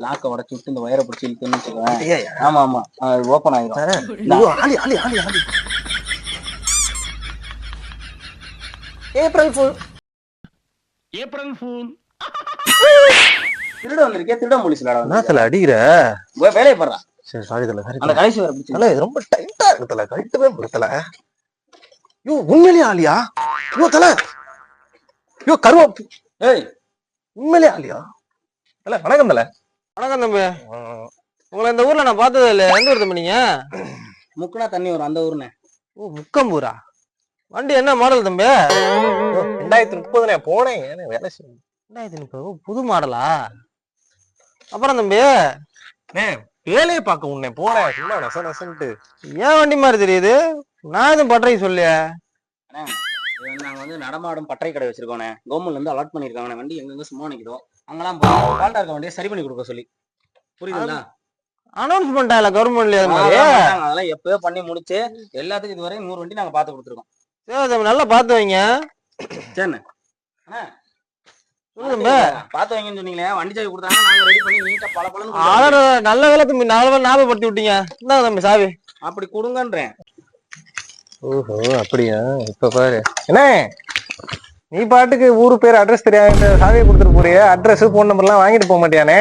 லாக்க உடச்சு விட்டு இந்த வயரை பிடிச்சி இழுத்துன்னு ஆமா ஆமா. ஆயிரும். ஏப்ரல் ஃபுல் ஏப்ரல் ஃபூல் திருட வந்திருக்கே திருட முடிச்சுலடா என்ன தல அடிக்கிற? வேலையை பண்றான் சரி சாரி தல சாரி அந்த கடைசி வர பிடிச்சி தல இது ரொம்ப டைட்டா இருக்கு தல கழட்டவே முடியல ஐயோ உண்மையிலேயே ஆலியா தல. ஐயோ கருவா ஏய். உண்மையிலேயே ஆலியா தல வணக்கம் தல. வணக்கம் தம்பி. உங்களை இந்த ஊர்ல நான் பார்த்ததே இல்லையா? எந்த ஊர் தம்பி நீங்க? முக்குனா தண்ணி வரும் அந்த ஊர்னே ஓ முக்கம்பூரா? வண்டி என்ன மாடல் தம்பி? ரெண்டாயிரத்தி முப்பதுல போனேன். வேலை செய்யும் ரெண்டாயிரத்தி முப்பது ஓ, புது மாடலா? அப்புறம் தம்பி? வேலையை பார்க்க உன்னை போனேன். சும்மா நச நசன்ட்டு. ஏன் வண்டி மாதிரி தெரியுது? நான் எதுவும் பட்டறை சொல்லியா இது வந்து நடமாடும் பட்டறை கடை வச்சிருக்கோண்ணே கவர்மெண்ட்ல இருந்து அலாட் பண்ணிருக்காங்க வண்டி எங்கெங்க சும்மா நிக்கிறோம் அங்கெல்லாம் ஃபால்ட்டா இருக்க வண்டியை சரி பண்ணி கொடுக்க சொல்லி. புரியுதுங்களா? அனௌன்ஸ் பண்ணிட்டாங்களா கவர்மெண்ட்ல அதெல்லாம் எப்பயோ பண்ணி முடிச்சு எல்லாத்துக்கும் இதுவரை நூறு வண்டி நாங்க பாத்து கொடுத்துருக்கோம். சரி நல்லா பார்த்து வைங்க. சரிண்ணே. பாத்து வைங்கன்னு சொன்னீங்களே வண்டி சாவி கொடுத்தாங்க நாங்க ரெடி பண்ணி நீட்டா பல அட, நல்ல வேலை தம்பி நல்ல ஞாபகப்படுத்தி விட்டீங்க. இந்தாங்க தம்பி சாவி. அப்படி கொடுங்கன்றேன். ஓஹோ அப்படியா? இப்ப பாரு. என்ன? நீ பாட்டுக்கு ஊரு பேர் அட்ரஸ் தெரியாத சாவியை கொடுத்துட்டு போறிய? அட்ரஸ் போன் நம்பர் எல்லாம் வாங்கிட்டு போக மாட்டியானே?